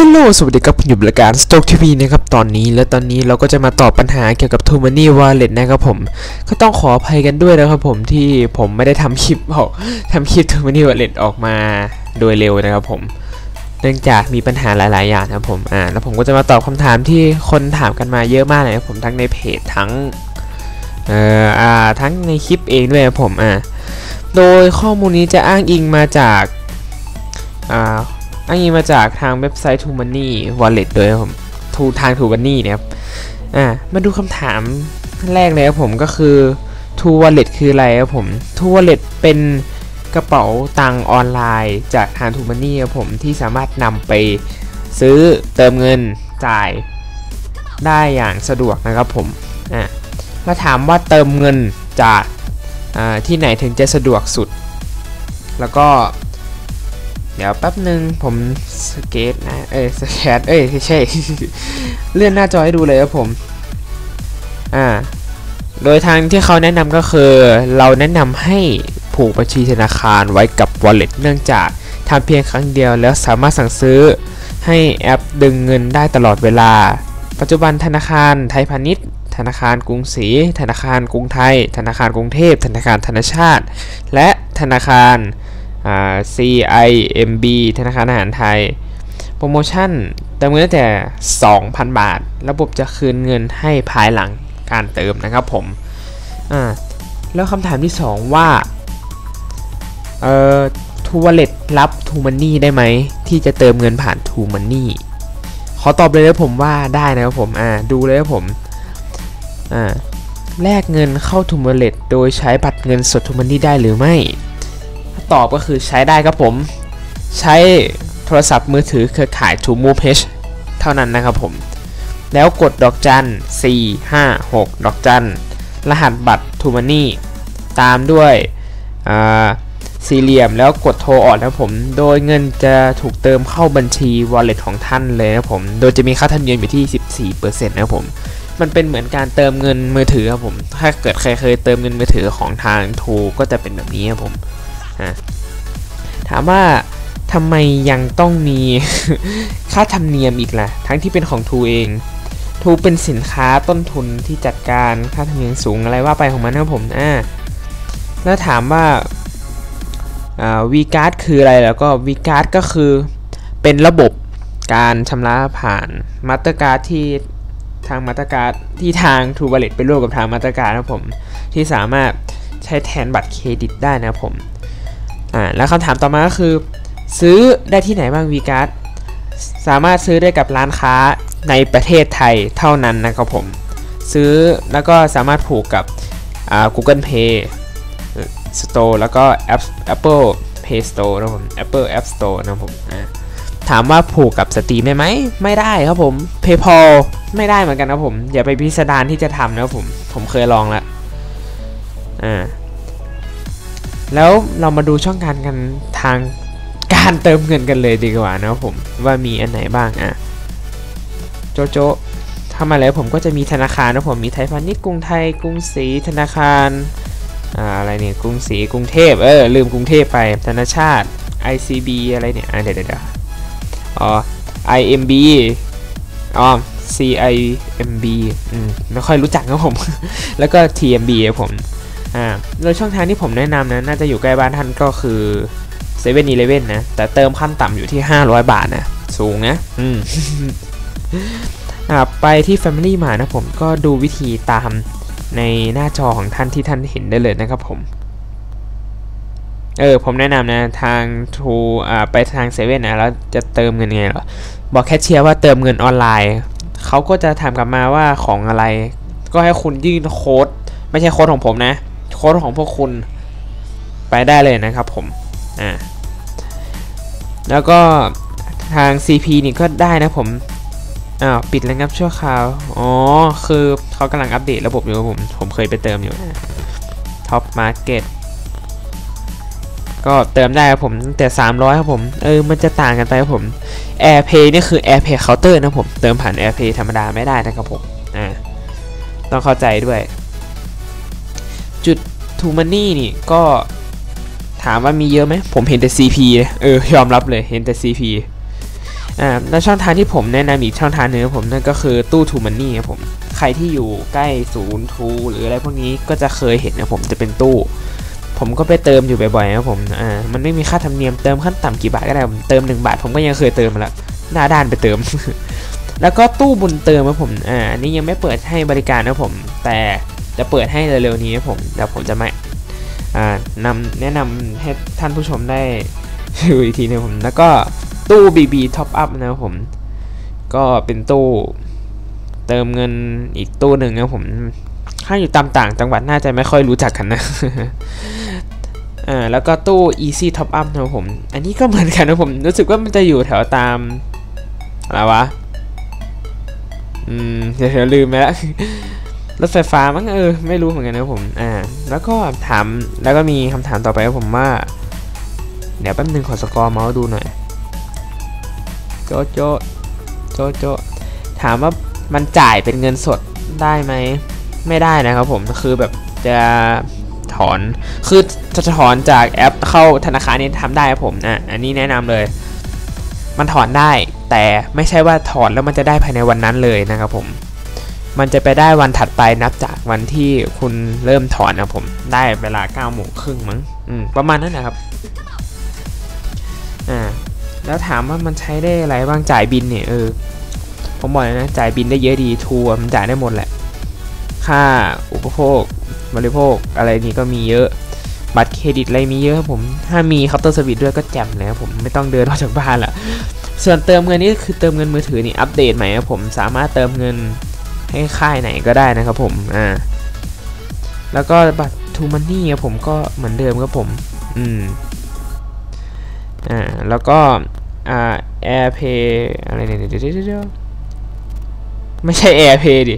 ฮัลโหลสวัสดีครับผมอยู่รายการ Stock TV นะครับตอนนี้และตอนนี้เราก็จะมาตอบปัญหาเกี่ยวกับ t o m o n y Wallet นะครับผม ก็ต้องขออภัยกันด้วยนะครับผมที่ผมไม่ได้ทำคลิปออกทำคลิป t o m o n y Wallet ออกมาโดยเร็วนะครับผม เนื่องจากมีปัญหาหลาย ๆ อย่างนะครับผมอ่าแล้วผมก็จะมาตอบคำถามที่คนถามกันมาเยอะมากเลยครับผมทั้งในเพจทั้งเอ่ออ่าทั้งในคลิปเองด้วยครับผมอ่าโดยข้อมูลนี้จะอ้างอิงมาจากอ่า อ้างอิงมาจากทางเว็บไซต์ t o m o n y Wallet ด้วยครับผมทูทาง t o m o n y นะครับอ่ามาดูคำถามแรกเลยครับผมก็คือ t o Wallet คืออะไรครับผม t o Wallet เป็นกระเป๋าตังออนไลน์ จากทาง t o m o n y ครับผมที่สามารถนำไปซื้อเติมเงินจ่ายได้อย่างสะดวกนะครับผมอ่าแล้วถามว่าเติมเงินจากอ่าที่ไหนถึงจะสะดวกสุด แล้วก็ เดี๋ยวแป๊บหนึ่งผมสเกตนะ เอ้ยสแกตเอ้ยไม่ใช่ เลื่อนหน้าจอให้ดูเลยครับผม อ่า โดยทางที่เขาแนะนำก็คือ เราแนะนำให้ผูกบัญชีธนาคารไว้กับ Wallet เนื่องจากทำเพียงครั้งเดียวแล้วสามารถสั่งซื้อให้แอปดึงเงินได้ตลอดเวลา ปัจจุบันธนาคารไทยพาณิชย์ ธนาคารกรุงศรี ธนาคารกรุงไทย ธนาคารกรุงเทพ ธนาคารธนชาติ และธนาคาร CIMB ธนาคารอาหารไทย โปรโมชั่นเติมเงินตั้งแต่ 2,000 บาท ระบบจะคืนเงินให้ภายหลังการเติมนะครับผมอ่าแล้วคำถามที่ 2 ว่าเอ่อทูว Wallet รับ t ูมันนี่ได้ไหม ที่จะเติมเงินผ่าน t ูมันนี่ขอตอบเลยนะผมว่าได้นะครับผมอ่าดูเลยครับผมอ่าแลกเงินเข้า t ูมันเลตโดยใช้บัตรเงินสด t ูมันนี่ได้หรือไม่ ตอบก็คือใช้ได้ครับผม ใช้โทรศัพท์มือถือเครือข่าย t o m o p a g e เท่านั้นนะครับผม แล้วกดดอกจัน 4 5 6 ดอกจัน รหัสบัตร t o m o n y ตามด้วยสี่เหลี่ยมแล้วกดโทรออกนะผม โดยเงินจะถูกเติมเข้าบัญชี wallet ของท่านเลยนะผม โดยจะมีค่าธรรมเนียมอยู่ที่ 14%นะครับผม มันเป็นเหมือนการเติมเงินมือถือครับผม ถ้าเกิดใครเคยเติมเงินมือถือของทางทูก็จะเป็นแบบนี้ครับผม ถามว่าทำไมยังต้องมีค่าธรรมเนียมอีกล่ะ ทั้งที่เป็นของทูเองทูเป็นสินค้าต้นทุนที่จัดการค่าธรรมเนียมสูงอะไรว่าไปของมันนะผมอ่าแล้วถามว่าวีการ์ดคืออะไรแล้วก็วีการ์ดก็คือเป็นระบบการชำระผ่านมาสเตอร์การ์ดที่ทางมาสเตอร์การ์ดที่ทางทูบาเลตไปร่วมกับทางมาสเตอร์การ์ดนะผม ที่สามารถใช้แทนบัตรเครดิตได้นะผม อ่าแล้วคำถามต่อมาก็คือ ซื้อได้ที่ไหนบ้างวีการ์ดสามารถซื้อได้กับร้านค้าในประเทศไทยเท่านั้นนะครับผม ซื้อแล้วก็สามารถผูกกับอ่า Google Play Store แล้วก็ App Apple Play Store นะผม Apple App Store นะผมถามว่าผูกกับสตรีมได้ไหม ไม่ได้ครับผม PayPal ไม่ได้เหมือนกันนะผม อย่าไปพิสดารที่จะทำนะผม ผมเคยลองแล้วอ่า แล้วเรามาดูช่องการกันทางการเติมเงินกันเลยดีกว่านะผมว่ามีอันไหนบ้างอะโจโจทำมาแล้วผมก็จะมีธนาคารนะผมมีไทยพาณิชย์กรุงไทยกรุงศรีธนาคารอ่าอะไรเนี่ยกรุงศรีกรุงเทพเออลืมกรุงเทพไปธนาชาติ ICB อะไรเนี่ยอ่าเดี๋ยวเดี๋ยวอ๋อ IMB อ๋อ CIMB อืมไม่ค่อยรู้จักนะผม แล้วก็ TMB ครับผม อ่าโดยช่องทางที่ผมแนะนำนะน่าจะอยู่ใกล้บ้านท่านก็คือเซเว่นอีเลเว่นนะ แต่เติมขั้นต่ำอยู่ที่ 500 บาทนะ สูงนะ อืมไปที่ Family มานะผมก็ดูวิธีตามในหน้าจอของท่านที่ท่านเห็นได้เลยนะครับผม เออ ผมแนะนำนะ ทางทูอ่าไปทางเซเว่นนะ แล้วจะเติมเงินไงหรอ บอกแคชเชียร์ว่าเติมเงินออนไลน์ เขาก็จะถามกลับมาว่าของอะไร ก็ให้คุณยื่นโค้ด ไม่ใช่โค้ดของผมนะ โค้ดของพวกคุณไปได้เลยนะครับผมอ่าแล้วก็ทาง CP นี่ก็ได้นะผมอ้าวปิดระงับชั่วคราวอ๋อคือเขากำลังอัปเดตระบบอยู่ผมผมเคยไปเติมอยู่ท็อปมาร์เก็ตก็เติมได้ครับผมแต่ 300 ครับผม เออ มันจะต่างกันไปครับผม AirPay นี่คือ AirPay Counter นะผม เติมผ่าน AirPay ธรรมดาไม่ได้นะครับผม อ่า ต้องเข้าใจด้วย จุด t ูมันนี่นี่ก็ถามว่ามีเยอะไหมผมเห็นแต่ CP เออยอมรับเลยเห็นแต่ CP อ่าแล้วช่องทางที่ผมแนะนำอีกช่องทางหนึ่งผมนั่นก็คือตู้ทูมันนี่ครับผมใครที่อยู่ใกล้ศูนย์ทูหรืออะไรพวกนี้ก็จะเคยเห็นนะผมจะเป็นตู้ ผมก็ไปเติมอยู่บ่อยๆนะผมอ่ามันไม่มีค่าธรรมเนียมเติมขั้นต่ำกี่บาทก็ได้ผมเติม1บาทผมก็ยังเคยเติมมาแล้วหน้าด้านไปเติม แล้วก็ตู้บุญเติมครับผมอ่าอันนี้ยังไม่เปิดให้บริการนะผม แต่ จะเปิดให้เร็วๆนี้ผมเดี๋ยวผมจะมาอ่านำแนะนำให้ท่านผู้ชมได้ดูอีกทีนึงผม แล้วก็ตู้ BB Top Up นะผม ก็เป็นตู้เติมเงินอีกตู้หนึ่งนะผม ถ้าอยู่ตามต่างจังหวัดน่าจะไม่ค่อยรู้จักกันนะอ่าแล้วก็ตู้ Easy Top Up นะผม อันนี้ก็เหมือนกันนะผม รู้สึกว่ามันจะอยู่แถวตามอะไรวะ อืมเดี๋ยวลืมไปแล้ว รถไฟฟ้ามั้งเออไม่รู้เหมือนกันนะผมอ่าแล้วก็ถามแล้วก็มีคำถามต่อไปครับผมว่า เดี๋ยวแป๊บนึงขอสกอร์เมาส์ดูหน่อยโจโจโจโจถามว่ามันจ่ายเป็นเงินสดได้ไหมไม่ได้นะครับผมคือแบบจะถอนคือจะถอนจากแอปเข้าธนาคารนี่ทำได้ครับผมอะอันนี้แนะนำเลย มันถอนได้แต่ไม่ใช่ว่าถอนแล้วมันจะได้ภายในวันนั้นเลยนะครับผม มันจะไปได้วันถัดไปนับจากวันที่คุณเริ่มถอนนะผมได้เวลา9โมงครึ่งมั้งอืมประมาณนั้นนะครับอ่าแล้วถามว่ามันใช้ได้อะไรบ้างจ่ายบินเนี่ยเออผมบอกเลยนะจ่ายบินได้เยอะดีทัวร์มันจ่ายได้หมดแหละ ค่าอุปโภคบริโภคอะไรนี่ก็มีเยอะบัตรเครดิตอะไรมีเยอะครับผม ถ้ามีเคาน์เตอร์สวิตด้วยก็แจ่มเลยผมไม่ต้องเดินออกจากบ้านละส่วนเติมเงินนี่คือเติมเงินมือถือนี่อัปเดตใหม่ครับผมสามารถเติมเงิน ให้ค่ายไหนก็ได้นะครับผมอ่าแล้วก็บัตรทูมันนี่ครับผมก็เหมือนเดิมครับผมอืมอ่าแล้วก็อ่า AirPay อะไรเนี่ยเดี๋ยวเดี๋ยวเดี๋ยวไม่ใช่ AirPay ดิ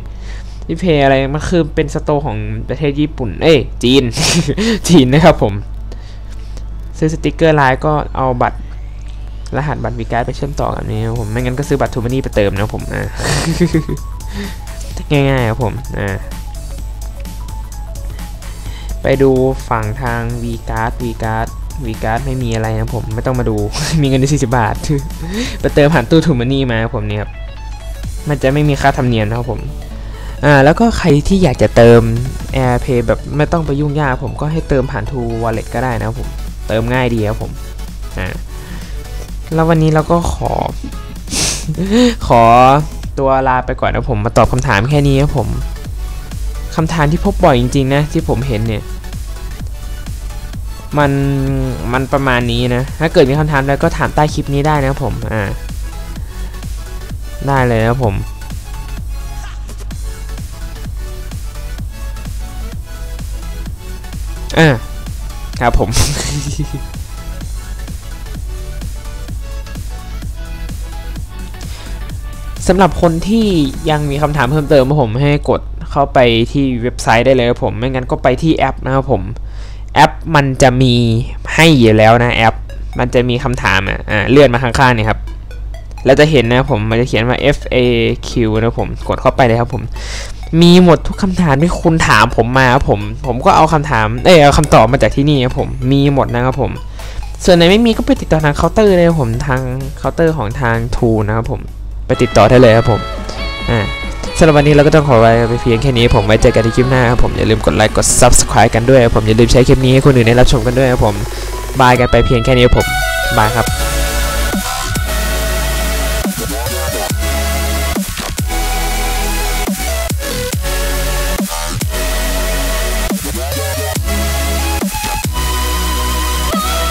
ที่เพย์อะไรมันคือเป็นสโตของประเทศญี่ปุ่น เอ้ยจีน จีนนะครับผม ซื้อสติกเกอร์ไลน์ก็เอาบัตรรหัสบัตรวีการ์ดไปเชื่อมต่อกับนี้ครับผมไม่งั้นก็ซื้อบัตรทูมานี่ไปเติมนะครับผมอ่า ง่ายๆครับผมอ่าไปดูฝั่งทาง v c a r d v c a r d v c a r d ไม่มีอะไรนะผมไม่ต้องมาดู มีเงินอยู่40 บาทไปเติมผ่านตู้ทูมานี่มาผมเนี่ยครับมันจะไม่มีค่าธรรมเนียมนะครับผมอ่าแล้วก็ใครที่อยากจะเติม AirPay แบบไม่ต้องไปยุ่งยากผมก็ให้เติมผ่าน True Wallet ก็ได้นะครับผมเติมง่ายดีครับผมอ่าแล้ววันนี้เราก็ขอ ขอ ตัวลาไปก่อนนะผมมาตอบคำถามแค่นี้ครับผมคำถามที่พบบ่อยจริงๆนะที่ผมเห็นเนี่ยมันมันประมาณนี้นะ ถ้าเกิดมีคำถามอะไรก็ถามใต้คลิปนี้ได้นะครับผมอ่าได้เลยนะครับผมอ่าครับผม สำหรับคนที่ยังมีคำถามเพิ่มเติมผมให้กดเข้าไปที่เว็บไซต์ได้เลยครับผมไม่งั้นก็ไปที่แอปนะครับผมแอปมันจะมีให้อยู่แล้วนะแอป มันจะมีคำถามอะเลื่อนมาข้างๆนี่ครับแล้วจะเห็นนะผมมันจะเขียนว่า FAQ นะผมกดเข้าไปเลยครับผม มีหมดทุกคำถามที่คุณถามผมมาครับผม ผมก็เอาคำถามเออเอาคำตอบมาจากที่นี่ครับผมมีหมดนะครับผม ส่วนไหนไม่มีก็ไปติดต่อทางเคาน์เตอร์เลยครับผมทางเคาน์เตอร์ของทางทูนะครับผม ไปติดต่อได้เลยครับผมอ่าสำหรับวันนี้เราก็ต้องขอไว้ไปเพียงแค่นี้ผมไว้เจอกันในคลิปหน้าครับผมอย่าลืมกดไลค์กด subscribe กันด้วยครับผมอย่าลืมใช้คลิปนี้ให้คนอื่นได้รับชมกันด้วยครับผมบายกันไปเพียงแค่นี้ครับผมบายครับ